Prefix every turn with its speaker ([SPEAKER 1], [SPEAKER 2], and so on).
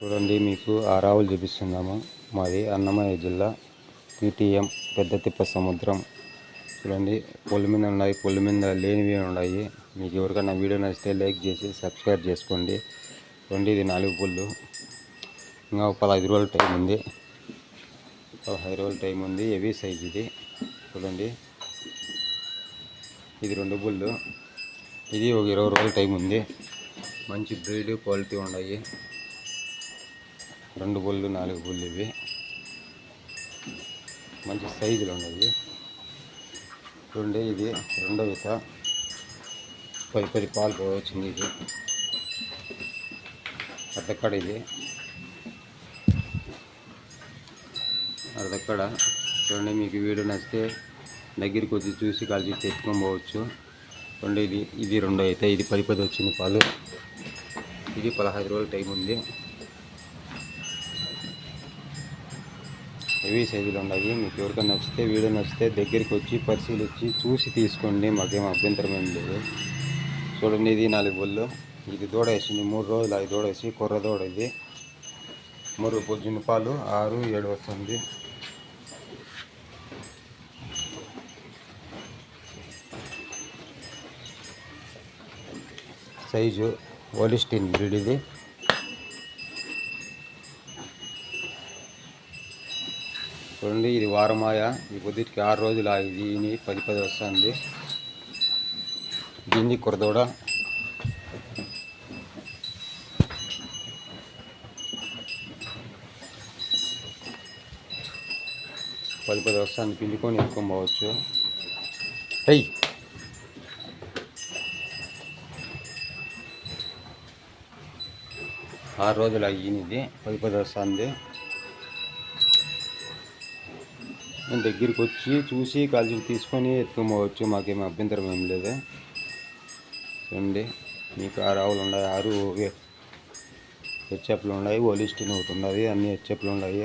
[SPEAKER 1] చూడండి మీకు ఆరావులు చూపిస్తున్నాము. మాది అన్నమయ్య జిల్లా పిటిఎం పెద్ద తిప్ప సముద్రం. చూడండి పొలి మీద ఉన్నాయి పొలి మీద లేనివి ఉన్నాయి. మీకు ఎవరికైనా వీడియో నచ్చితే లైక్ చేసి సబ్స్క్రైబ్ చేసుకోండి. చూడండి ఇది నాలుగు పుల్లు ఇంకా పదహైదు రోజుల టైం ఉంది. పదహైదు రోజుల టైం ఉంది. హెవీ సైజ్ ఇది. చూడండి ఇది రెండు పుల్లు ఇది ఒక ఇరవై రోజుల టైం ఉంది. మంచి బ్రీడ్ క్వాలిటీ ఉన్నాయి. రెండు బుల్లు నాలుగు బుల్లు ఇవి. మంచి సైజులు ఉన్నాయి చూడండి ఇది రెండో ఈత పది పది పాలు పోవచ్చింది ఇది. అర్ధక్కడ ఇది. అర్ధక్కడ చూడండి మీకు వీడియో నచ్చితే దగ్గరికి వచ్చి చూసి కలిసి తెచ్చుకొని పోవచ్చు. రెండు ఇది ఇది రెండో అయితే ఇది పది పది వచ్చింది పాలు. ఇది పదహైదు రోజుల టైం ఉంది. హెవీ సైజులు ఉన్నాయి. మీకు ఎవరికైనా నచ్చితే వీడియో నచ్చితే దగ్గరికి వచ్చి పరిశీలించి చూసి తీసుకోండి. మాకేం అభ్యంతరం ఏం లేదు. చూడండి ఇది నాలుగు బొల్లు. ఇది దూడ వేసింది. మూడు రోజులు అది దూడ వేసి కుర్ర దూడ ఇది. మూడు పొద్దున్న పాలు ఆరు ఏడు వస్తుంది. సైజు ఓలిస్టిన్ బ్రీడ్ ఇది. చూడండి ఇది వారమాయ. ఈ పొద్దుటికి ఆరు రోజులు ఆ ఇది పది పది వస్తుంది. దీన్ని కురదోడ. పది పది వస్తుంది. పిండుకొని ఎత్తుకొని పోవచ్చు. అయ్యి ఆరు రోజులు అయ్యింది పది పది వస్తుంది. నేను దగ్గరికి వచ్చి చూసి కాల్చి తీసుకొని ఎత్తుకోవచ్చు మాకేం అభ్యంతరం ఏం లేదు. చూడండి మీకు ఆరు ఆవులు ఉన్నాయి ఆరు హెచ్ఎఫ్లు ఉన్నాయి ఓలిస్టిన్ ఒకటి ఉన్నది అన్ని హెచ్ఎఫ్లు ఉన్నాయి.